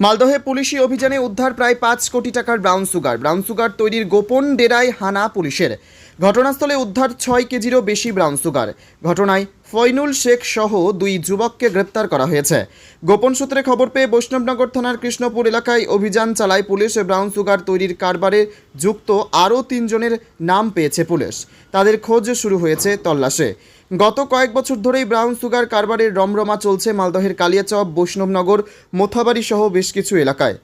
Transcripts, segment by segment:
মালদহে পুলিশি অভিযানে উদ্ধার প্রায় পাঁচ কোটি টাকার ব্রাউন সুগার। ব্রাউন সুগার তৈরির গোপন ডেরায় হানা পুলিশের। ঘটনাস্থলে উদ্ধার ছয় কেজিরও বেশি ব্রাউন সুগার। ঘটনায় ফয়নুল শেখ সহ দুই যুবককে গ্রেপ্তার করা হয়েছে। গোপন সূত্রে খবর পেয়ে বৈষ্ণবনগর থানার কৃষ্ণপুর এলাকায় অভিযান চালায় পুলিশ ব্রাউন সুগার তৈরির কারবারে যুক্ত আরও তিনজনের নাম পেয়েছে পুলিশ। তাদের খোঁজ শুরু হয়েছে তল্লাশে। গত কয়েক বছর ধরেই ব্রাউন সুগার কারবারের রমরমা চলছে মালদহের কালিয়াচপ বৈষ্ণবনগর, মোথাবাড়ি সহ বেশ কিছু এলাকায়।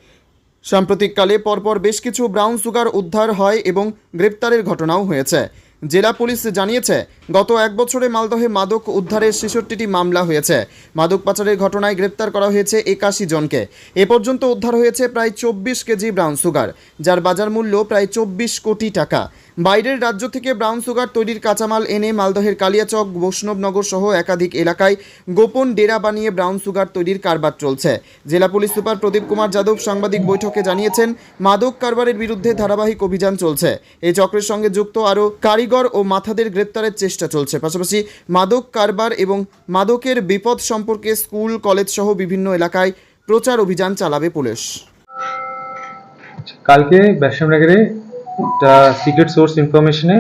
সাম্প্রতিককালে পরপর বেশ কিছু ব্রাউন সুগার উদ্ধার হয় এবং গ্রেপ্তারের ঘটনাও হয়েছে। জেলা পুলিশ জানিয়েছে, গত এক বছরে মালদহে মাদক উদ্ধারের ছেষট্টিটি মামলা হয়েছে। মাদক পাচারের ঘটনায় গ্রেপ্তার করা হয়েছে একাশি জনকে। এ পর্যন্ত উদ্ধার হয়েছে প্রায় চব্বিশ কেজি ব্রাউন সুগার, যার বাজার মূল্য প্রায় চব্বিশ কোটি টাকা। বাইরের রাজ্য থেকে ব্রাউন সুগার তৈরির কাঁচামাল এনে মালদহের কালিয়াচক, বৈষ্ণবনগর সহ একাধিক এলাকায় গোপন ডেরা বানিয়ে ব্রাউন সুগার তৈরির কারবার চলছে। জেলা পুলিশ সুপার প্রদীপ কুমার যাদব সাংবাদিক বৈঠকে জানিয়েছেন, মাদক কারবারের বিরুদ্ধে ধারাবাহিক অভিযান চলছে। এই চক্রের সঙ্গে যুক্ত আরও কারিগর ও মাথাদের গ্রেপ্তারের চেষ্টা চলছে। পাশাপাশি মাদক কারবার এবং মাদকের বিপদ সম্পর্কে স্কুল, কলেজ সহ বিভিন্ন এলাকায় প্রচার অভিযান চালাবে পুলিশ। কালকে বৈষ্ণবনগরে একটা সিক্রেট সোর্স ইনফরমেশনে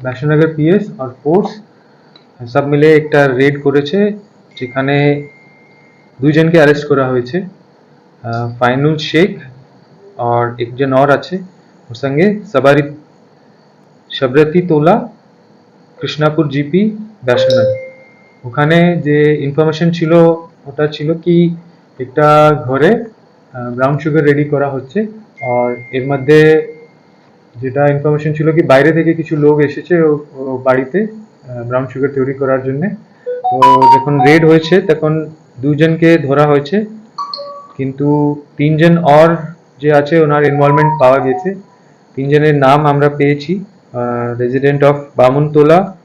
বৈষ্ণবনগর পিএস আর ফোর্স সব মিলে একটা রেড করেছে যেখানে দুইজনকে অ্যারেস্ট করা হয়েছে ফাইনুল শেখ আর একজন और আছে ওর সঙ্গে সবারি শবরতি তোলা কৃষ্ণাপুর জিপি বৈষ্ণবনগর ওখানে যে ইনফরমেশন ছিল ওটা ছিল কি একটা ঘরে ব্রাউন সুগার রেডি করা হচ্ছে আর এর মধ্যে যেটা ইনফরমেশন ছিল কি, বাইরে থেকে কিছু লোক এসেছে ও- বাড়িতে ব্রাউন সুগার তৈরি করার জন্য। তো যখন রেড হয়েছে, তখন দুজনকে ধরা হয়েছে। কিন্তু তিনজন অর যে আছে, ওনার ইনভলভমেন্ট পাওয়া গেছে। তিনজনের নাম আমরা পেয়েছি রেজিডেন্ট অফ বামুনতোলা,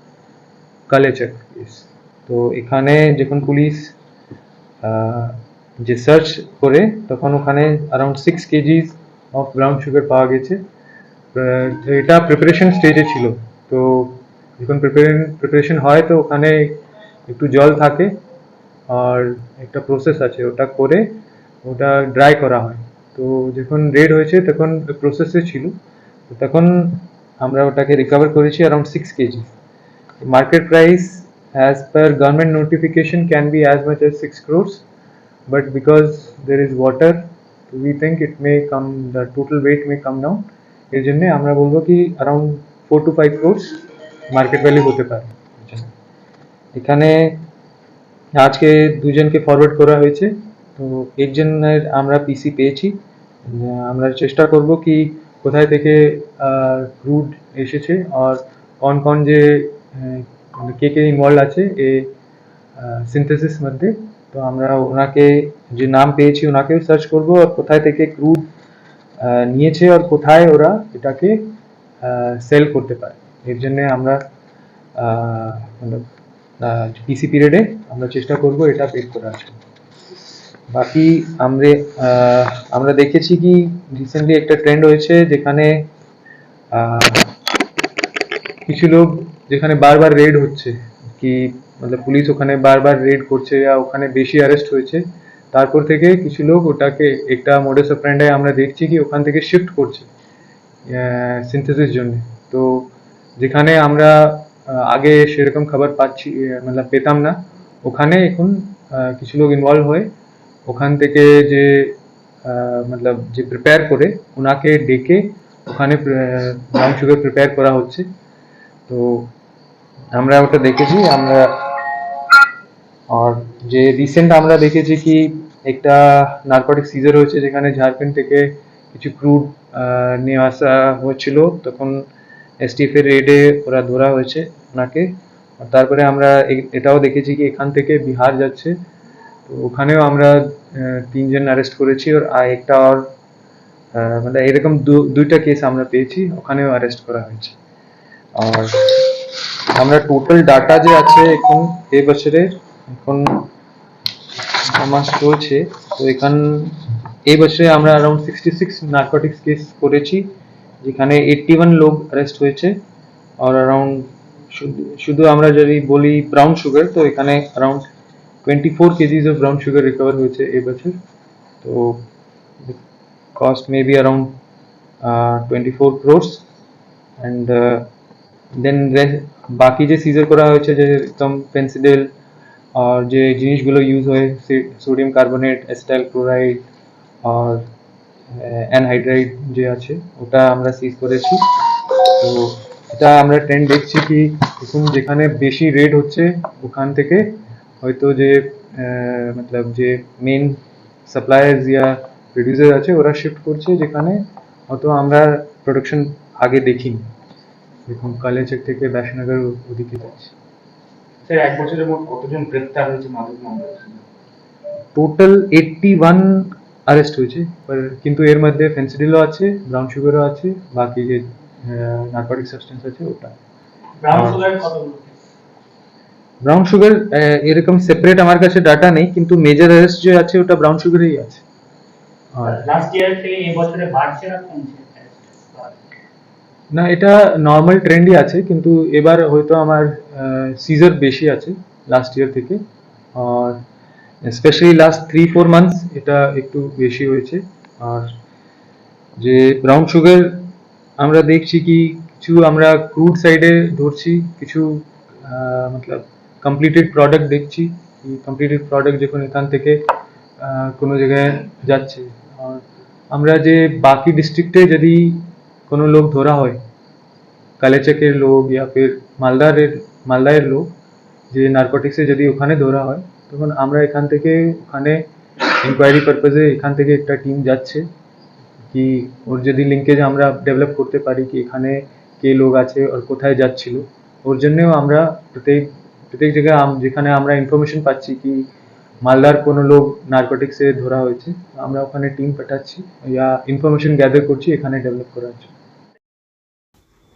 কালেচক। তো এখানে যখন পুলিশ যে সার্চ করে, তখন ওখানে around six kgs of brown sugar পাওয়া গেছে। এটা প্রিপারেশন স্টেজে ছিল। তো যখন প্রিপারেশন হয় তো ওখানে একটু জল থাকে আর একটা প্রসেস আছে, ওটা করে ওটা ড্রাই করা হয়। তো যখন রেড হয়েছে তখন প্রসেসে ছিল। তখন আমরা ওটাকে রিকভার করেছি around six kg market price as per government notification can be as much as 6 crores but because there is water we think it may come the total weight may come down. এর জন্য আমরা বলব কি around four two five crores market value হতে পারে এখানে আজকে দুজনকে ফরওয়ার্ড করা হয়েছে তো একজনের আমরা পিসি পেয়েছি আহ, আমরা চেষ্টা করব কি কোথায় থেকে ক্রুড এসেছে আর কোন কোন যে আহ, মানে কে কে ইনভলভ আছে এই সিনথেসিস মধ্যে তো আমরা ওনাকে যে নাম পেয়েছি, ওনাকেও সার্চ করব আর কোথায় থেকে ক্রুড নিয়েছে আর কোথায় ওরা এটাকে সেল করতে পারে। এর জন্য আমরা পিসি পিরিয়ডে আমরা চেষ্টা করব এটা বের করার জন্য। বাকি আমরা আমরা দেখেছি কি রিসেন্টলি একটা ট্রেন্ড হয়েছে যেখানে কিছু লোক যেখানে বারবার রেড হচ্ছে, কি মানে পুলিশ ওখানে বারবার রেড করছে বা ওখানে বেশি অ্যারেস্ট হয়েছে। তারপর থেকে কিছু লোক ওটাকে একটা মোডেস অফ্রেন্ডায় আমরা দেখছি কি ওখান থেকে শিফট করছে সিনথেসিস জন্য। তো যেখানে আমরা আগে সেরকম খবর পাচ্ছি মানে পেতাম না। ওখানে এখন কিছু লোক ইনভলভ হয়ে ওখান থেকে যে মতলব যে প্রিপেয়ার করে ওনাকে ডেকে ওখানে ব্রাউন সুগার প্রিপেয়ার করা হচ্ছে। তো আমরা ওটা দেখেছি, আমরা আর যে রিসেন্ট আমরা দেখেছি কি একটা নার্কোটিক সিজার হয়েছে যেখানে ঝাড়খণ্ড থেকে কিছু ক্রুড নিয়ে আসা হয়েছিল তখন এসটিএফ এর রেডে ওরা ধরা হয়েছে ওনাকে। তারপরে আমরা এ- এটাও দেখেছি কি এখান থেকে বিহার যাচ্ছে। তো ওখানেও আমরা তিনজন অ্যারেস্ট করেছি আর আর একটা আর মানে এরকম দুইটা কেস আমরা পেয়েছি, ওখানেও অ্যারেস্ট করা হয়েছে। আর আমরা টোটাল ডাটা যে আছে এখন এই বছরের এখন আমার চলছে। তো এখান, এই বছরে আমরা around sixty six narcotics case করেছি, যেখানে এইটটি ওয়ান লোক অ্যারেস্ট হয়েছে। আর অ্যারাউন্ড শুধু আমরা যদি বলি ব্রাউন সুগার তো এখানে around twenty four kgs of brown sugar recover হয়েছে এবছর তো cost may be around twenty four crores and then বাকি যে সিজার করা হয়েছে, যে একদম পেন্সিডেল আর যে জিনিসগুলো ইউজ হয় সোডিয়াম কার্বনেট অ্যাসিটাইল ক্লোরাইড আর অ্যানহাইড্রাইড যে আছে, ওটা আমরা সিজ করেছি। তো এটা আমরা ট্রেন্ড দেখছি কি এখন যেখানে বেশি রেট হচ্ছে, ওখান থেকে হয়তো যে মতলব যে মেন সাপ্লায়ার্স ইয়া প্রডিউসার আছে, ওরা শিফট করছে যেখানে হয়তো আমরা প্রোডাকশন আগে দেখিনি। দেখুন কালেচক থেকে ব্যাসনগর ওদিকে যাচ্ছে। স্যার এক বছরের মোট কতজন হয়েছে মাদক মামলায়? টোটাল এইটটি ওয়ান অ্যারেস্ট হয়েছে কিন্তু এর মধ্যে ফেন্সিডিলও আছে ব্রাউন সুগারও আছে বাকি যে নার্কোটিক সাবস্টেন্স আছে ওটা। ব্রাউন সুগার কতগুলো ব্রাউন সুগার এরকম সেপারেট আমার কাছে ডাটা নেই কিন্তু মেজর অ্যারেস্ট যে আছে ওটা ব্রাউন সুগারেই আছে। আর লাস্ট ইয়ার থেকে এই বছরে বাড়ছে না কমছে? না, এটা নর্মাল ট্রেন্ডই আছে, কিন্তু এবার হয়তো আমার সিজার বেশি আছে লাস্ট ইয়ার থেকে। আর specially last three four months এটা একটু বেশি হয়েছে। আর যে ব্রাউন সুগার আমরা দেখছি কি, কিছু আমরা ক্রুড সাইডে ধরছি, কিছু মতলব কমপ্লিটেড প্রোডাক্ট দেখছি। কমপ্লিটেড প্রোডাক্ট যখন এখান থেকে কোনো জায়গায় যাচ্ছে। আর আমরা যে বাকি ডিস্ট্রিক্টে যদি কোনো লোক ধরা হয় কালেচকের লোক ইয়া ফির মালদারের মালদায়ের লোক যে নার্কোটিক্সে যদি ওখানে ধরা হয় তখন আমরা এখান থেকে ওখানে ইনকোয়ারি পারপাজে এখান থেকে একটা টিম যাচ্ছে কি ওর যদি লিঙ্কেজ আমরা ডেভেলপ করতে পারি কি এখানে কে লোক আছে আর কোথায় যাচ্ছিল ওর জন্যও আমরা প্রত্যেক প্রত্যেক জায়গায় আম- যেখানে আমরা ইনফরমেশন পাচ্ছি কি মালদার কোনো লোক নার্কোটিক্সে ধরা হয়েছে আমরা ওখানে টিম পাঠাচ্ছি ইয়া ইনফরমেশন গ্যাদার করছি এখানে ডেভেলপ করার জন্য